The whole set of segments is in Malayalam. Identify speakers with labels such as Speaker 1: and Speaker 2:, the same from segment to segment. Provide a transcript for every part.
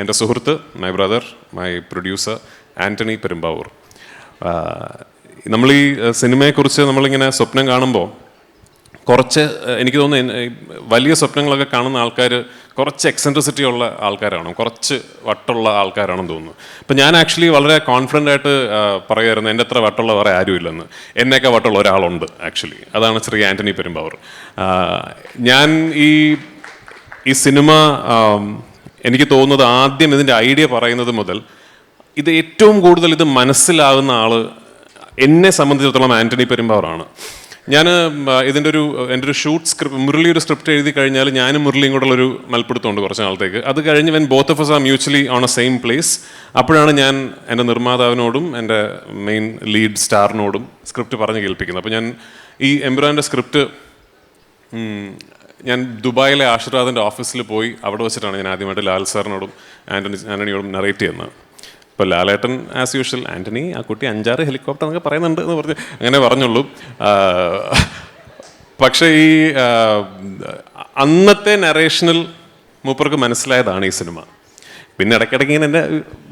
Speaker 1: എന്റെ സുഹൃത്ത് my brother my producer Antony Perumbavoor. നമ്മൾ ഈ സിനിമയെക്കുറിച്ച് നമ്മളിങ്ങനെ സ്വപ്നം കാണുമ്പോൾ കുറച്ച് എനിക്ക് തോന്നുന്നു വലിയ സ്വപ്നങ്ങളൊക്കെ കാണുന്ന ആൾക്കാർ കുറച്ച് എക്സെൻട്രിസിറ്റി ഉള്ള ആൾക്കാരാണ് കുറച്ച് വട്ടുള്ള ആൾക്കാരാണെന്ന് തോന്നുന്നു. അപ്പം ഞാൻ ആക്ച്വലി വളരെ കോൺഫിഡന്റ് ആയിട്ട് പറയുമായിരുന്നു എന്റെ അത്ര വട്ടുള്ള വേറെ ആരുമില്ലെന്ന്. എന്നെയൊക്കെ വട്ടുള്ള ഒരാളുണ്ട് ആക്ച്വലി അതാണ് ശ്രീ ആന്റണി പെരുമ്പാവൂർ. ഞാൻ ഈ ഈ സിനിമ എനിക്ക് തോന്നുന്നത് ആദ്യം ഇതിന്റെ ഐഡിയ പറയുന്നത് മുതൽ ഇത് ഏറ്റവും കൂടുതൽ ഇത് മനസ്സിലാകുന്ന ആൾ എന്നെ സംബന്ധിച്ചിടത്തോളം ആന്റണി പെരുമ്പാവറാണ് ഞാൻ ഇതിന്റെ ഒരു എന്റെ ഒരു ഷൂട്ട് സ്ക്രിപ്റ്റ് മുരളി ഒരു സ്ക്രിപ്റ്റ് എഴുതി കഴിഞ്ഞാൽ ഞാനും മുരളിയും കൂടെ ഒരു മൽപ്പിടുത്തമുണ്ട് കുറച്ച് നാളത്തേക്ക്. അത് കഴിഞ്ഞ് when both of us are mutually on a same place അപ്പോഴാണ് ഞാൻ എന്റെ നിർമ്മാതാവിനോടും എന്റെ മെയിൻ ലീഡ് സ്റ്റാറിനോടും സ്ക്രിപ്റ്റ് പറഞ്ഞ് കേൾപ്പിക്കുന്നത്. അപ്പോൾ ഞാൻ ഈ എംബ്രാന്റെ സ്ക്രിപ്റ്റ് ഞാൻ ദുബായിലെ ആശീർവാദിന്റെ ഓഫീസിൽ പോയി അവിടെ വെച്ചിട്ടാണ് ഞാൻ ആദ്യമായിട്ട് ലാൽ സാറിനോടും ആന്റണി ആന്റണിയോടും നറേറ്റ് ചെയ്യുന്നത്. ഇപ്പോൾ ലാലേട്ടൻ ആസ് യൂഷ്വൽ ആന്റണി ആ കുട്ടി അഞ്ചാറ് ഹെലികോപ്റ്റർ എന്നൊക്കെ പറയുന്നുണ്ട് എന്ന് പറഞ്ഞ് അങ്ങനെ പറഞ്ഞുള്ളൂ. പക്ഷേ ഈ അന്നത്തെ നറേഷനിൽ മൂപ്പർക്ക് മനസ്സിലായതാണ് ഈ സിനിമ. പിന്നെ ഇടയ്ക്കിടയ്ക്ക് ഇങ്ങനെ എന്റെ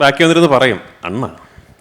Speaker 1: ബാക്കി വന്നിരുന്ന് പറയും അണ്ണ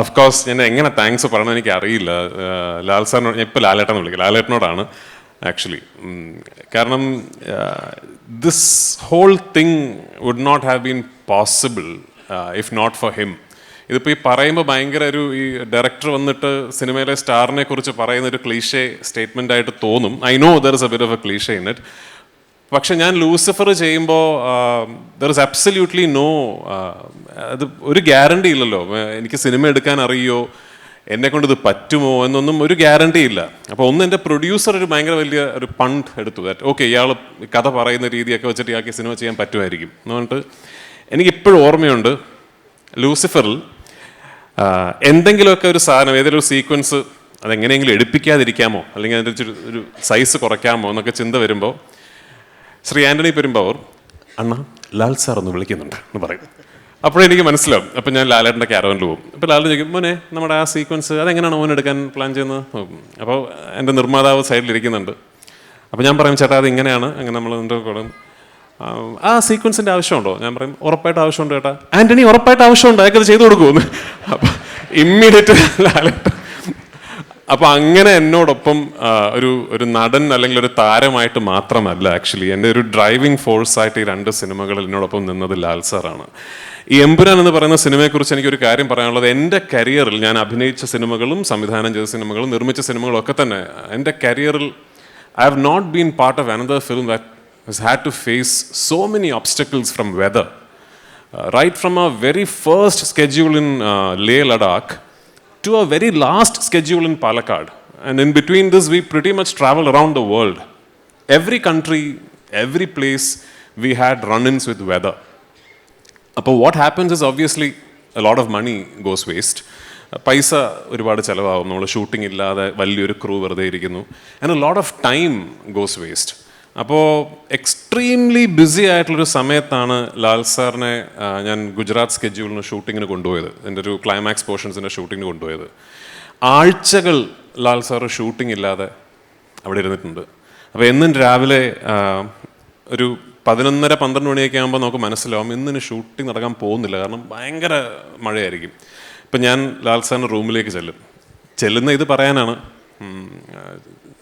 Speaker 1: ഓഫ് കോഴ്സ് ഞാൻ എങ്ങനെ താങ്ക്സ് പറയണം എനിക്ക് അറിയില്ല ലാൽ സാറിനോട് ഞാൻ ഇപ്പോൾ ലാലേട്ടനെ വിളിക്കും. ലാലേട്ടനോടാണ് ആക്ച്വലി കാരണം this whole thing would not have been possible if not for him ഇതിപ്പോൾ ഈ പറയുമ്പോൾ ഭയങ്കര ഒരു ഈ ഡയറക്ടർ വന്നിട്ട് സിനിമയിലെ സ്റ്റാറിനെ കുറിച്ച് പറയുന്ന ഒരു ക്ലീഷേ സ്റ്റേറ്റ്മെന്റ് ആയിട്ട് തോന്നും. I know there is a bit of a cliche in it പക്ഷെ ഞാൻ ലൂസിഫർ ചെയ്യുമ്പോൾ ദർ ഇസ് അബ്സല്യൂട്ട്ലി നോ അത് ഒരു ഗ്യാരണ്ടി ഇല്ലല്ലോ. എനിക്ക് സിനിമ എടുക്കാൻ അറിയോ? എന്നെ കൊണ്ട് ഇത് പറ്റുമോ? എന്നൊന്നും ഒരു ഗ്യാരണ്ടി ഇല്ല. അപ്പോൾ ഒന്ന് എന്റെ പ്രൊഡ്യൂസർ ഒരു ഭയങ്കര വലിയ ഒരു പണ്ട് എടുത്തു. ദാറ്റ് ഓക്കെ ഇയാൾ കഥ പറയുന്ന രീതിയൊക്കെ വെച്ചിട്ട് ഇയാൾക്ക് സിനിമ ചെയ്യാൻ പറ്റുമായിരിക്കും. എന്ന് പറഞ്ഞിട്ട് എനിക്കിപ്പോഴും ഓർമ്മയുണ്ട് ലൂസിഫറിൽ എന്തെങ്കിലുമൊക്കെ ഒരു സാധനം ഏതെങ്കിലും ഒരു സീക്വൻസ് അതെങ്ങനെയെങ്കിലും എടുപ്പിക്കാതിരിക്കാമോ? അല്ലെങ്കിൽ അതിന്റെ ഒരു സൈസ് കുറയ്ക്കാമോ? എന്നൊക്കെ ചിന്ത വരുമ്പോൾ ശ്രീ ആന്റണി പെരുമ്പാവൂർ. അണ്ണ ലാൽ സാർ ഒന്ന് വിളിക്കുന്നുണ്ട്. എന്ന് പറയും. അപ്പോഴെനിക്ക് മനസ്സിലാവും. അപ്പം ഞാൻ ലാലേട്ടന്റെ ക്യാരവനിൽ പോകും. അപ്പോൾ ലാൽ ചോദിക്കും മോനെ നമ്മുടെ ആ സീക്വൻസ് അതെങ്ങനെയാണ് മോൻ എടുക്കാൻ പ്ലാൻ ചെയ്യുന്നത്? അപ്പോൾ എന്റെ നിർമ്മാതാവ് സൈഡിലിരിക്കുന്നുണ്ട് അപ്പോൾ ഞാൻ പറയും ചേട്ടാ അത് ഇങ്ങനെയാണ് അങ്ങനെ നമ്മൾ എന്റെ കൂടെ ആ, സീക്വൻസിന്റെ ആവശ്യമുണ്ടോ? ഞാൻ പറയും ഉറപ്പായിട്ട് ആവശ്യമുണ്ട് ചേട്ടാ. ആന്റണി ഉറപ്പായിട്ട് ആവശ്യമുണ്ട്. അയാൾക്ക് അത് ചെയ്തു കൊടുക്കുമെന്ന് അപ്പോൾ ഇമ്മീഡിയറ്റ് ലാലേട്ടൻ അപ്പൊ അങ്ങനെ എന്നോടൊപ്പം ഒരു ഒരു നടൻ അല്ലെങ്കിൽ ഒരു താരമായിട്ട് മാത്രമല്ല ആക്ച്വലി എന്റെ ഒരു ഡ്രൈവിംഗ് ഫോഴ്സ് ആയിട്ട് ഈ രണ്ട് സിനിമകളിൽ എന്നോടൊപ്പം നിന്നത് ലാൽ സാറാണ് ഈ എമ്പുരാൻ എന്ന് പറയുന്ന സിനിമയെക്കുറിച്ച് എനിക്കൊരു കാര്യം പറയാനുള്ളത് എന്റെ കരിയറിൽ ഞാൻ അഭിനയിച്ച സിനിമകളും സംവിധാനം ചെയ്ത സിനിമകളും നിർമ്മിച്ച സിനിമകളും ഒക്കെ തന്നെ എന്റെ കരിയറിൽ I have not been part of another film that has had to face so many obstacles from weather. Right from from our very in uh, Leh Ladakh to our very last schedule in Palakkad. And in between this, we pretty much travel around the world. Every country, every place, we had run ins with weather. അപ്പോൾ what happens is obviously lot of money goes waste പൈസ ഒരുപാട് ചിലവാകും നമ്മൾ ഷൂട്ടിംഗ് ഇല്ലാതെ വലിയൊരു ക്രൂ വെറുതെ ഇരിക്കുന്നു and a lot of time goes waste അപ്പോൾ എക്സ്ട്രീംലി ബിസി ആയിട്ടുള്ളൊരു സമയത്താണ് ലാൽ സാറിനെ ഞാൻ ഗുജറാത്ത് സ്കെഡ്യൂളിന് ഷൂട്ടിങ്ങിന് കൊണ്ടുപോയത്. എന്റെ ഒരു ക്ലൈമാക്സ് പോർഷൻസിന്റെ ഷൂട്ടിങ്ങിന് കൊണ്ടുപോയത്. ആഴ്ചകൾ ലാൽ സാർ ഷൂട്ടിംഗ് ഇല്ലാതെ അവിടെ ഇരുന്നിട്ടുണ്ട്. അപ്പോൾ എന്നും രാവിലെ ഒരു പതിനൊന്നര പന്ത്രണ്ട് മണിയൊക്കെ ആകുമ്പോൾ നമുക്ക് മനസ്സിലാവും ഇന്നിന് ഷൂട്ടിംഗ് നടക്കാൻ പോകുന്നില്ല. കാരണം ഭയങ്കര മഴയായിരിക്കും. ഇപ്പം ഞാൻ ലാൽ സാറിന്റെ റൂമിലേക്ക് ചെല്ലും. ചെല്ലുന്ന ഇത് പറയാനാണ്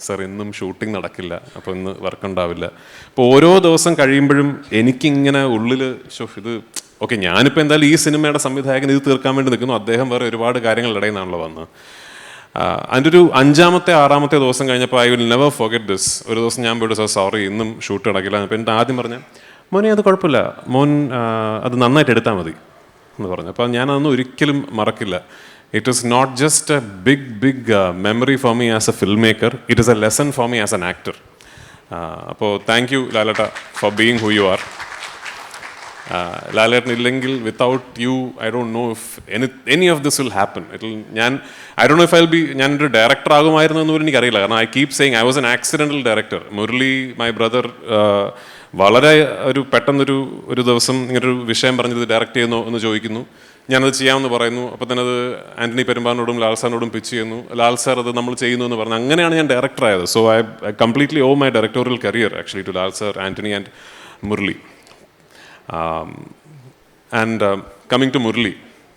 Speaker 1: സാർ ഇന്നും ഷൂട്ടിംഗ് നടക്കില്ല. അപ്പോൾ ഇന്ന് വർക്ക് ഉണ്ടാവില്ല. അപ്പോൾ ഓരോ ദിവസം കഴിയുമ്പോഴും എനിക്കിങ്ങനെ ഉള്ളിൽ ഷോ ഇത് ഓക്കെ ഞാനിപ്പോൾ എന്തായാലും ഈ സിനിമയുടെ സംവിധായകൻ ഇത് തീർക്കാൻ വേണ്ടി നിൽക്കുന്നു. അദ്ദേഹം വേറെ ഒരുപാട് കാര്യങ്ങൾ ഇടയിൽ വന്നത് അതിന്റെ ഒരു അഞ്ചാമത്തെ ആറാമത്തെ ദിവസം കഴിഞ്ഞപ്പോൾ I will never forget this ഒരു ദിവസം ഞാൻ പോയിട്ട് സാർ സോറി ഇന്നും ഷൂട്ട് നടക്കില്ല. അപ്പോൾ എന്റെ ആദ്യം പറഞ്ഞ മോനെ അത് കുഴപ്പമില്ല. മോൻ അത് നന്നായിട്ട് എടുത്താൽ മതി. എന്ന് പറഞ്ഞു. അപ്പോൾ ഞാനതൊന്നും ഒരിക്കലും മറക്കില്ല. It is not just a big big memory for me as a film maker it is a lesson for me as an actor അപ്പോൾ thank you Laletta for being who you are Lalettan ഇല്ലെങ്കിൽ without you I don't know if any any of this will happen it ഞാൻ I don't know if I be ഞാൻ ഒരു ഡയറക്ടർ ആകുമായിരുന്നു എന്ന് പോലും എനിക്കറിയില്ല. കാരണം I keep saying I was an accidental director Murali my brother വളരെ ഒരു പെട്ടെന്നൊരു ഒരു ദിവസം ഇങ്ങനൊരു വിഷയം പറഞ്ഞത് ഡയറക്റ്റ് ചെയ്യുന്നു എന്ന് ചോദിക്കുന്നു. ഞാനത് ചെയ്യാമെന്ന് പറയുന്നു. അപ്പോൾ തന്നെ അത് ആന്റണി പെരുമ്പാറിനോടും ലാൽ സാറിനോടും പിച്ച് ചെയ്യുന്നു. ലാൽ സാർ അത് നമ്മൾ ചെയ്യുന്നു എന്ന് പറഞ്ഞു അങ്ങനെയാണ് ഞാൻ ഡയറക്ടറായത് so I completely owe my directorial career actually to Lal sir Antony and Murali. And coming to Murali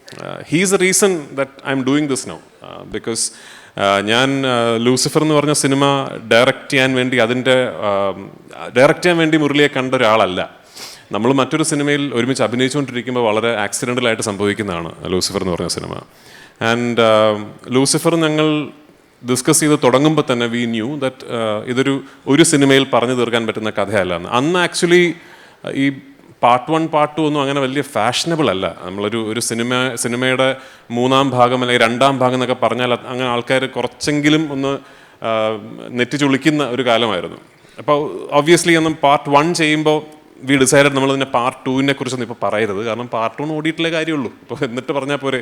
Speaker 1: to Murli, reason that the reason that this doing this now. Uh, ഞാൻ ലൂസിഫർ എന്ന് പറഞ്ഞ സിനിമ ഡയറക്റ്റ് ചെയ്യാൻ വേണ്ടി അതിന്റെ ഡയറക്റ്റ് ചെയ്യാൻ വേണ്ടി മുരളിയെ കണ്ട ഒരാളല്ല. നമ്മൾ മറ്റൊരു സിനിമയിൽ ഒരുമിച്ച് അഭിനയിച്ചുകൊണ്ടിരിക്കുമ്പോൾ വളരെ ആക്സിഡന്റലായിട്ട് സംഭവിക്കുന്നതാണ് ലൂസിഫർ എന്ന് പറഞ്ഞ സിനിമ. ആൻഡ് ലൂസിഫർ ഞങ്ങൾ ഡിസ്കസ് ചെയ്ത് തുടങ്ങുമ്പോൾ തന്നെ വി ന്യൂ ദറ്റ് ഇതൊരു ഒരു സിനിമയിൽ പറഞ്ഞു തീർക്കാൻ പറ്റുന്ന കഥയല്ല എന്ന്. അന്ന് ആക്ച്വലി ഈ പാർട്ട് വൺ പാർട്ട് ടു ഒന്നും അങ്ങനെ വലിയ ഫാഷനബിൾ അല്ല. നമ്മളൊരു ഒരു സിനിമ സിനിമയുടെ മൂന്നാം ഭാഗം അല്ലെങ്കിൽ രണ്ടാം ഭാഗം എന്നൊക്കെ പറഞ്ഞാൽ അങ്ങനെ ആൾക്കാർ കുറച്ചെങ്കിലും ഒന്ന് ആ, നെറ്റി ചുളിക്കുന്ന ഒരു കാലമായിരുന്നു. അപ്പോൾ ഒബ്വിയസ്ലി ഒന്നും പാർട്ട് വൺ ചെയ്യുമ്പോൾ വി ഡിസൈഡ് നമ്മൾ ഇതിന്റെ പാർട്ട് ടുവിനെ കുറിച്ചൊന്നും ഇപ്പോൾ പറയരുത്. കാരണം പാർട്ട് ടൂന്ന് ഓടിയിട്ടുള്ള കാര്യമുള്ളൂ. ഇപ്പോൾ എന്നിട്ട് പറഞ്ഞാൽ പോരെ.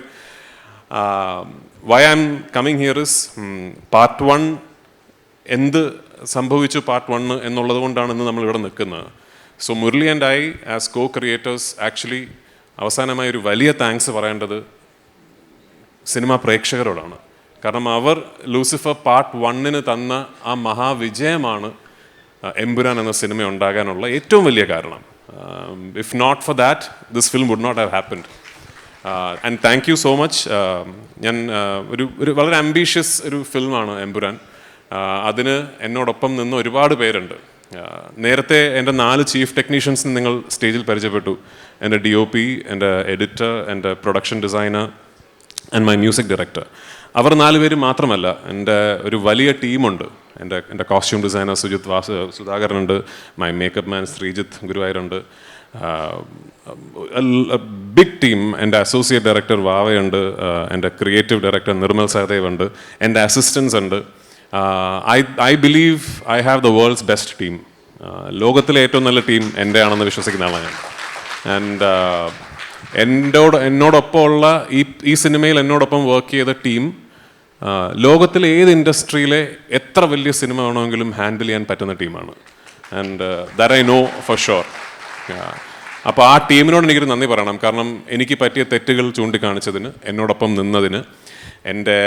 Speaker 1: Why am coming here is part one എന്ത് സംഭവിച്ചു പാർട്ട് വണ്ണ് എന്നുള്ളത് കൊണ്ടാണ് ഇന്ന് നമ്മൾ ഇവിടെ നിൽക്കുന്നത്. So Murali and I as co creators actually അവസാനമായി ഒരു വലിയ താങ്ക്സ് പറയേണ്ടത് സിനിമാ പ്രേക്ഷകരോടാണ്. കാരണം അവർ ലൂസിഫർ പാർട്ട് വണ്ണിന് തന്ന ആ മഹാവിജയമാണ് എമ്പുരാൻ എന്ന സിനിമ ഉണ്ടാകാനുള്ള ഏറ്റവും വലിയ കാരണം. If not for that this film would not have happened and thank you so much ഞാൻ ഒരു ഒരു വളരെ അംബീഷ്യസ് ഒരു ഫിലിമാണ് എമ്പുരാൻ. അതിന് എന്നോടൊപ്പം നിന്ന് ഒരുപാട് പേരുണ്ട്. നേരത്തെ എന്റെ നാല് ചീഫ് ടെക്നീഷ്യൻസിന് നിങ്ങൾ സ്റ്റേജിൽ പരിചയപ്പെട്ടു. എന്റെ ഡി ഒ പി എന്റെ എഡിറ്റർ എന്റെ production designer and my music director അവർ നാല് പേര് മാത്രമല്ല എന്റെ ഒരു വലിയ ടീമുണ്ട്. എന്റെ എന്റെ കോസ്റ്റ്യൂം ഡിസൈനർ സുജിത് വാസ സുധാകരൻ ഉണ്ട് മൈ മേക്കപ്പ് മാൻ ശ്രീജിത്ത് ഗുരുവായൂരുണ്ട്. ബിഗ് ടീം എന്റെ അസോസിയേറ്റ് ഡയറക്ടർ വാവയുണ്ട് എന്റെ ക്രിയേറ്റീവ് ഡയറക്ടർ നിർമ്മൽ സഹദേവ് ഉണ്ട് എന്റെ അസിസ്റ്റൻസ് ഉണ്ട്. I I believe I have the world's best team ലോകത്തിലെ ഏറ്റവും നല്ല ടീം എന്റെ ആണെന്ന് വിശ്വസിക്കുന്ന ആളാണ് ഞാൻ. ആൻഡ് എന്നോട് എന്നോടൊപ്പം ഉള്ള ഈ ഈ സിനിമയിൽ എന്നോടൊപ്പം വർക്ക് ചെയ്ത ടീം ലോകത്തിലെ ഏത് ഇൻഡസ്ട്രിയിലെ എത്ര വലിയ സിനിമ വേണമെങ്കിലും ഹാൻഡിൽ ചെയ്യാൻ പറ്റുന്ന ടീമാണ്. And that I know for sure അപ്പോൾ ആ ടീമിനോട് എനിക്കൊരു നന്ദി പറയണം. കാരണം എനിക്ക് പറ്റിയ തെറ്റുകൾ ചൂണ്ടിക്കാണിച്ചതിന് എന്നോടൊപ്പം നിന്നതിന് എന്റെ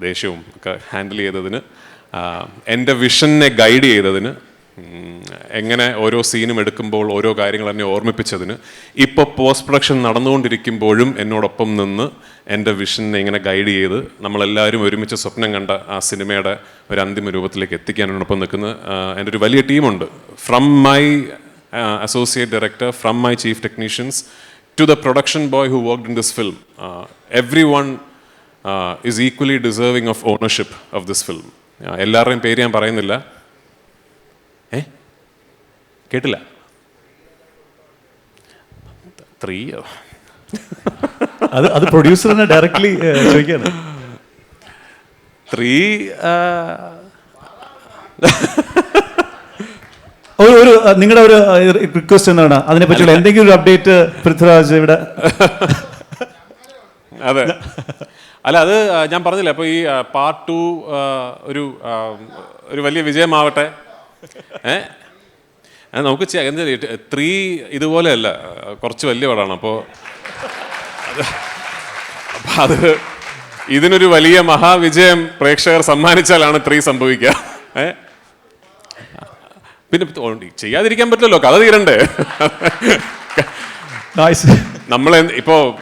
Speaker 1: ദേഷ്യവും ഒക്കെ ഹാൻഡിൽ ചെയ്തതിന് എന്റെ വിഷനെ ഗൈഡ് ചെയ്തതിന് എങ്ങനെ ഓരോ സീനും എടുക്കുമ്പോൾ ഓരോ കാര്യങ്ങൾ എന്നെ ഓർമ്മിപ്പിച്ചതിന്. ഇപ്പോൾ പോസ്റ്റ് പ്രൊഡക്ഷൻ നടന്നുകൊണ്ടിരിക്കുമ്പോഴും എന്നോടൊപ്പം നിന്ന് എന്റെ വിഷനെ ഇങ്ങനെ ഗൈഡ് ചെയ്ത് നമ്മളെല്ലാവരും ഒരുമിച്ച് സ്വപ്നം കണ്ട ആ സിനിമയുടെ ഒരു അന്തിമ രൂപത്തിലേക്ക് എത്തിക്കാനോടൊപ്പം നിൽക്കുന്ന എന്റെ ഒരു വലിയ ടീമുണ്ട്. From my associate director from my chief technicians to the production boy who worked in this film everyone is equally deserving of ownership of this film എല്ലാവരുടെയും പേര് ഞാൻ പറയുന്നില്ല. ഏ? കേട്ടില്ല. ത്രീയോ
Speaker 2: അത് അത് പ്രൊഡ്യൂസറിനെ ഡയറക്ട്ലി ചോദിക്കാണ്.
Speaker 1: ത്രീ
Speaker 2: ഒരു ഒരു നിങ്ങളുടെ ഒരു റിക്വസ്റ്റ് എന്താണ്? അതിനെ പറ്റിയുള്ള എന്തെങ്കിലും ഒരു അപ്ഡേറ്റ് പൃഥ്വിരാജ് ഇവിടെ?
Speaker 1: അതെ. അല്ല അത് ഞാൻ പറഞ്ഞില്ല അപ്പോൾ ഈ പാർട്ട് ടു ഒരു ഒരു വലിയ വിജയമാവട്ടെ. ഏ? നമുക്ക് ചെയ്യാം. എന്താ ത്രീ ഇതുപോലെയല്ല കുറച്ച് വലിയ പടമാണ്. അപ്പോൾ അപ്പം അത് ഇതിനൊരു വലിയ മഹാവിജയം പ്രേക്ഷകർ സമ്മാനിച്ചാലാണ് ത്രീ സംഭവിക്കുക. ഏ? പിന്നെ ചെയ്യാതിരിക്കാൻ പറ്റില്ലല്ലോ. കഥ തീരണ്ടേ. നമ്മൾ ഇപ്പോൾ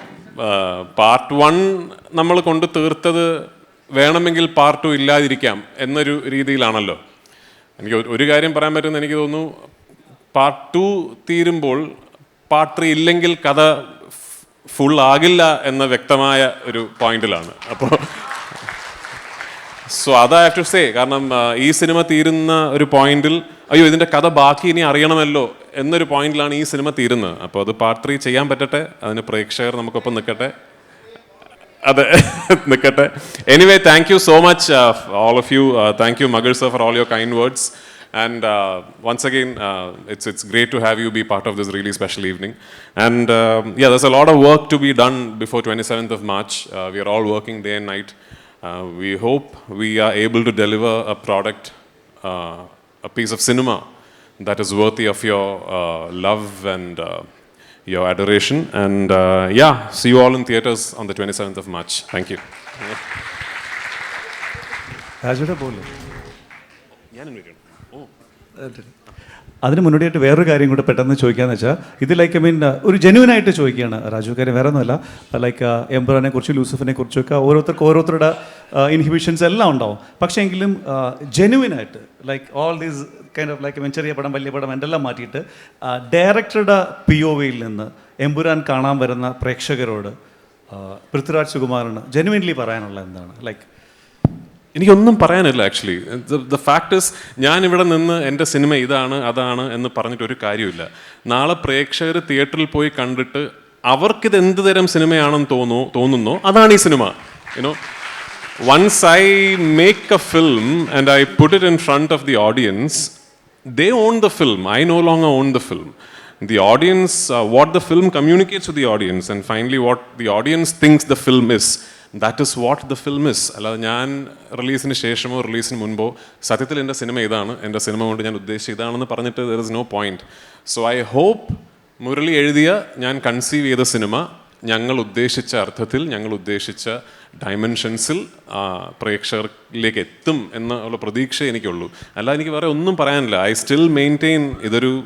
Speaker 1: പാർട്ട് വൺ നമ്മൾ കൊണ്ട് തീർത്തത് വേണമെങ്കിൽ പാർട്ട് ടു ഇല്ലാതിരിക്കാം എന്നൊരു രീതിയിലാണല്ലോ. എനിക്ക് ഒരു- കാര്യം പറയാൻ പറ്റുമെന്ന് എനിക്ക് തോന്നുന്നു. പാർട്ട് ടു തീരുമ്പോൾ പാർട്ട് ത്രീ ഇല്ലെങ്കിൽ കഥ ഫുൾ ആകില്ല എന്ന വ്യക്തമായ ഒരു പോയിന്റിലാണ് അപ്പോൾ സോ അത് ഹാവ് ടു സേ കാരണം ഈ സിനിമ തീരുന്ന ഒരു പോയിന്റിൽ അയ്യോ ഇതിന്റെ കഥ ബാക്കി ഇനി അറിയണമല്ലോ എന്നൊരു പോയിന്റിലാണ് ഈ സിനിമ തീരുന്നത്. അപ്പോൾ അത് പാർട്ട് ത്രീ ചെയ്യാൻ പറ്റട്ടെ അതിന് പ്രേക്ഷകർ നമുക്കൊപ്പം നിൽക്കട്ടെ. അതെ നിൽക്കട്ടെ anyway thank you so much all of you thank you മകൾ sir for all your kind words And uh, once again, uh, it's, it's great to have you be part of this really special evening. And um, yeah, there's a lot of work to be done before 27th of March. Uh, we are all working day and night. Uh, we hope we are able to deliver a product, uh, a piece of cinema that is worthy of your uh, love and uh, your adoration. And uh, yeah, see you all in theaters on the 27th of March. Thank you.
Speaker 2: രാജുയുടെ പോലെ അതിന് മുന്നോടിയായിട്ട് വേറൊരു കാര്യം കൂടെ പെട്ടെന്ന് ചോദിക്കാന്ന് വെച്ചാൽ ഇത് ലൈക്ക് ഐ മീൻ ഒരു ജെന്യൂൻ ആയിട്ട് ചോദിക്കുകയാണ് രാജു. കാര്യം വേറെ ഒന്നുമല്ല. ലൈക്ക് എംബ്രാനെ കുറിച്ച് ലൂസഫിനെ കുറിച്ചൊക്കെ ഓരോരുത്തർക്ക് ഓരോരുത്തരുടെ ഇൻഹിബിഷൻസ് എല്ലാം ഉണ്ടാവും. പക്ഷേ എങ്കിലും ജെന്യൂൻ ആയിട്ട് like all these kind of like ചെറിയ പടം വലിയ പടം എന്തെല്ലാം മാറ്റിയിട്ട് ഡയറക്ടറുടെ പി ഒ വിയിൽ നിന്ന് എമ്പുരാൻ കാണാൻ വരുന്ന പ്രേക്ഷകരോട് പൃഥ്വിരാജ് സുകുമാറിന് ജെന്യൂൻലി പറയാനുള്ള എന്താണ്? ലൈക്ക്
Speaker 1: എനിക്കൊന്നും പറയാനില്ല ആക്ച്വലി ദ ഫാക്ട് ഇസ് ഞാൻ ഇവിടെ നിന്ന് എന്റെ സിനിമ ഇതാണ് അതാണ് എന്ന് പറഞ്ഞിട്ട് ഒരു കാര്യമില്ല നാളെ പ്രേക്ഷകർ തിയേറ്ററിൽ പോയി കണ്ടിട്ട് അവർക്കിത് എന്ത് തരം സിനിമയാണെന്ന് തോന്നുന്നു തോന്നുന്നോ അതാണ് ഈ cinema. You know once I make a film and I put it in front of the audience they own the film I no long own the film The audience, uh, what the film communicates to the audience, and finally, what the audience thinks the film is, that is what the film is. അല്ലാതെ ഞാൻ റിലീസിന് ശേഷമോ റിലീസിന് മുൻപോ സത്യത്തിൽ എന്റെ സിനിമ ഇതാണ്. എന്റെ സിനിമ കൊണ്ട് ഞാൻ ഉദ്ദേശിച്ചത് ഇതാണെന്ന് പറഞ്ഞിട്ട് there is no point so I hope Murali എഴുതിയ ഞാൻ കൺസീവ് ചെയ്ത സിനിമ ഞങ്ങൾ ഉദ്ദേശിച്ച അർത്ഥത്തിൽ ഞങ്ങൾ ഉദ്ദേശിച്ച ഡയമെൻഷൻസിൽ പ്രേക്ഷകരിലേക്ക് എത്തും എന്നുള്ള പ്രതീക്ഷ എനിക്കുള്ളൂ. അല്ല എനിക്ക് വേറെ ഒന്നും പറയാനില്ല. ഐ സ്റ്റിൽ മെയിന്റെയിൻ ഇതൊരു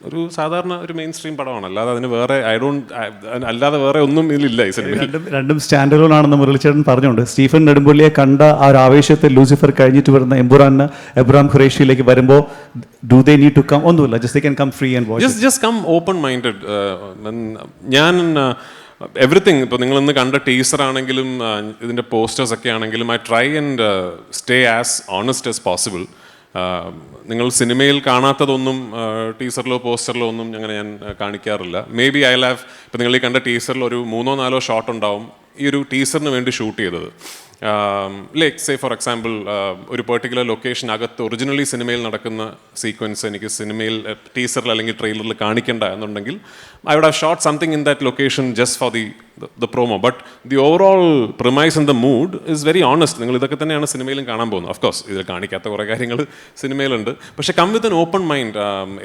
Speaker 1: ഒരു സാധാരണ ഒരു മെയിൻ സ്ട്രീം പടമാണ്. അല്ലാതെ അതിന് വേറെ ഐ ഡോണ്ട് അല്ലാതെ വേറെ ഒന്നും ഇതിലില്ല ഈ സിനിമയിൽ
Speaker 2: രണ്ടും രണ്ടും സ്റ്റാൻഡ് അലോൺ ആണെന്ന് മുരളിച്ചേട്ടൻ പറഞ്ഞുകൊണ്ട് സ്റ്റീഫൻ നെടുമ്പള്ളിയെ കണ്ട ആ ഒരു ആവേശത്തെ ലൂസിഫർ കഴിഞ്ഞിട്ട് വരുന്ന എംബുറാന് എബ്രാം ഖുറേഷിയിലേക്ക് വരുമ്പോൾ do they need to come ഒന്നുമില്ല. Just they can come free and watch
Speaker 1: just just come open minded ഞാൻ എവറിത്തിങ് ഇപ്പോൾ നിങ്ങൾ ഇന്ന് കണ്ട ടീസർ ആണെങ്കിലും uh, ഇതിന്റെ പോസ്റ്റേഴ്സ് ഒക്കെ ആണെങ്കിലും I try and stay as honest as possible നിങ്ങൾ സിനിമയിൽ കാണാത്തതൊന്നും ടീസറിലോ പോസ്റ്ററിലോ ഒന്നും അങ്ങനെ ഞാൻ കാണിക്കാറില്ല. മേ ബി ഐ ലാവ് ഇപ്പം നിങ്ങൾ ഈ കണ്ട ടീസറിൽ ഒരു മൂന്നോ നാലോ ഷോട്ട് ഉണ്ടാവും ഈ ഒരു ടീസറിന് വേണ്ടി ഷൂട്ട് ചെയ്തത്. ലൈക്ക് സേ ഫോർ എക്സാമ്പിൾ ഒരു പെർട്ടിക്കുലർ ലൊക്കേഷൻ അകത്ത് ഒറിജിനലി സിനിമയിൽ നടക്കുന്ന സീക്വൻസ് എനിക്ക് സിനിമയിൽ ടീസറിൽ അല്ലെങ്കിൽ ട്രെയിലറിൽ കാണിക്കേണ്ട എന്നുണ്ടെങ്കിൽ I would have shot something in that location just for the the promo but the overall premise in the mood is very honest നിങ്ങൾ ഇതൊക്കെ തന്നെയാണ് സിനിമയിലും കാണാൻ പോകുന്നത്. ഓഫ് കോഴ്സ് ഇതിൽ കാണിക്കാത്ത കുറേ കാര്യങ്ങൾ സിനിമയിലുണ്ട് പക്ഷേ come with an open mind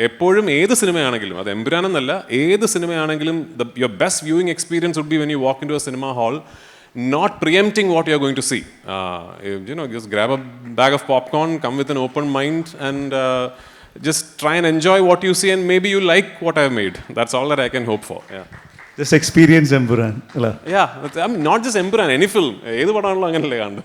Speaker 1: എപ്പോഴും ഏത് സിനിമയാണെങ്കിലും അത് എമ്പുരാനെന്നല്ല ഏത് സിനിമയാണെങ്കിലും the your best viewing experience would be when you walk into a cinema hall not preempting what you're going to see. Uh, you you know, just grab a bag of popcorn, come with an open mind, and uh, just try and enjoy what you see, and maybe you like what I've made. That's all that I can hope for. Yeah.
Speaker 2: Just experience Empuraan അല്ല
Speaker 1: Yeah, that's- I mean, not just Empuran, any film. ഏത് പടമാണല്ലോ അങ്ങനല്ലേ കണ്ട്